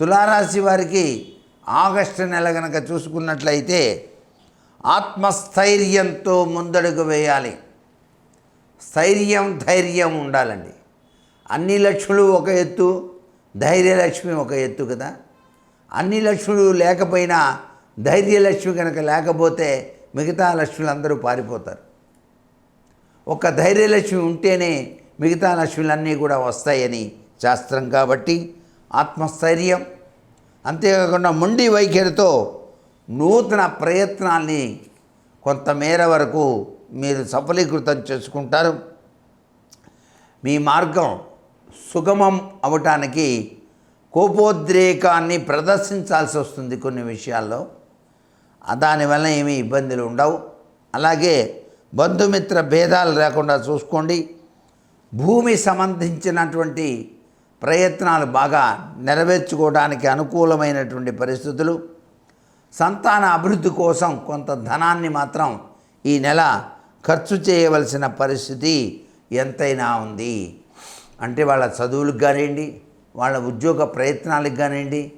తులారాశి వారికి ఆగస్టు నెల కనుక చూసుకున్నట్లయితే ఆత్మస్థైర్యంతో ముందడుగు వేయాలి. స్థైర్యం ధైర్యం ఉండాలండి. అన్ని లక్ష్ములు ఒక ఎత్తు ధైర్యలక్ష్మి ఒక ఎత్తు కదా. అన్ని లక్ష్ములు లేకపోయినా ధైర్యలక్ష్మి కనుక లేకపోతే మిగతా లక్ష్ములు అందరూ పారిపోతారు. ఒక ధైర్యలక్ష్మి ఉంటేనే మిగతా లక్ష్ములన్నీ కూడా వస్తాయని శాస్త్రం కాబట్టి ఆత్మస్థైర్యం. అంతేకాకుండా మొండి వైఖరితో నూతన ప్రయత్నాల్ని కొంతమేర వరకు మీరు సఫలీకృతం చేసుకుంటారు. మీ మార్గం సుగమం అవటానికి కోపోద్రేకాన్ని ప్రదర్శించాల్సి వస్తుంది కొన్ని విషయాల్లో. దానివల్ల ఏమీ ఇబ్బందులు ఉండవు. అలాగే బంధుమిత్ర భేదాలు లేకుండా చూసుకోండి. భూమి సంబంధించినటువంటి ప్రయత్నాలు బాగా నెరవేర్చుకోవడానికి అనుకూలమైనటువంటి పరిస్థితులు. సంతాన అభివృద్ధి కోసం కొంత ధనాన్ని మాత్రం ఈ నెల ఖర్చు చేయవలసిన పరిస్థితి ఎంతైనా ఉంది. అంటే వాళ్ళ చదువులకు కానివ్వండి వాళ్ళ ఉద్యోగ ప్రయత్నాలకు కానివ్వండి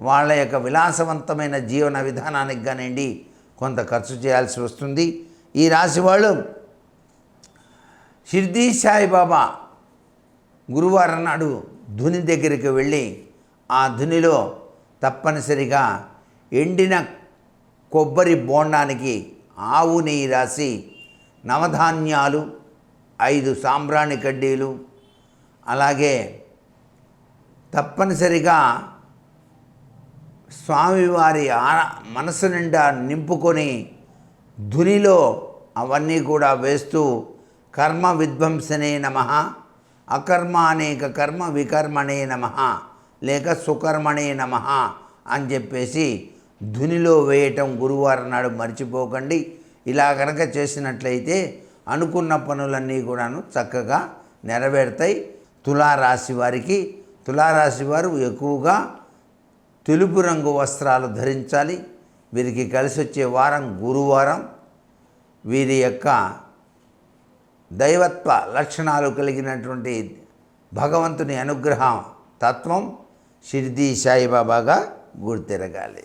వాళ్ళ యొక్క విలాసవంతమైన జీవన విధానానికి కానివ్వండి కొంత ఖర్చు చేయాల్సి వస్తుంది. ఈ రాశి వాళ్ళు షిర్దీ సాయిబాబా గురువారం నాడు ధుని దగ్గరికి వెళ్ళి ఆ ధునిలో తప్పనిసరిగా ఎండిన కొబ్బరి బోండానికి ఆవు నెయ్యి రాసి నవధాన్యాలు ఐదు సాంబ్రాణి కడ్డీలు అలాగే తప్పనిసరిగా స్వామివారి ఆ- మనసు నిండా నింపుకొని ధునిలో అవన్నీ కూడా వేస్తూ కర్మ విధ్వంసనే నమ. అకర్మ అనేక కర్మ వికర్మణే నమ లేక సుకర్మణే నమ అని చెప్పేసి ధునిలో వేయటం గురువారం నాడు మర్చిపోకండి. ఇలా కనుక చేసినట్లయితే అనుకున్న పనులన్నీ కూడాను చక్కగా నెరవేరుతాయి. తులారాశి వారికి తులారాశి వారు ఎక్కువగా తెలుపు రంగు వస్త్రాలు ధరించాలి. వీరికి కలిసి వచ్చే వారం గురువారం. వీరి యొక్క దైవత్వ లక్షణాలు కలిగినటువంటి భగవంతుని అనుగ్రహ తత్వం షిర్దీ సాయిబాబాగా గుర్తిరగాలి.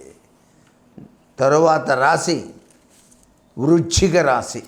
తరువాత రాశి వృచ్చిక రాశి.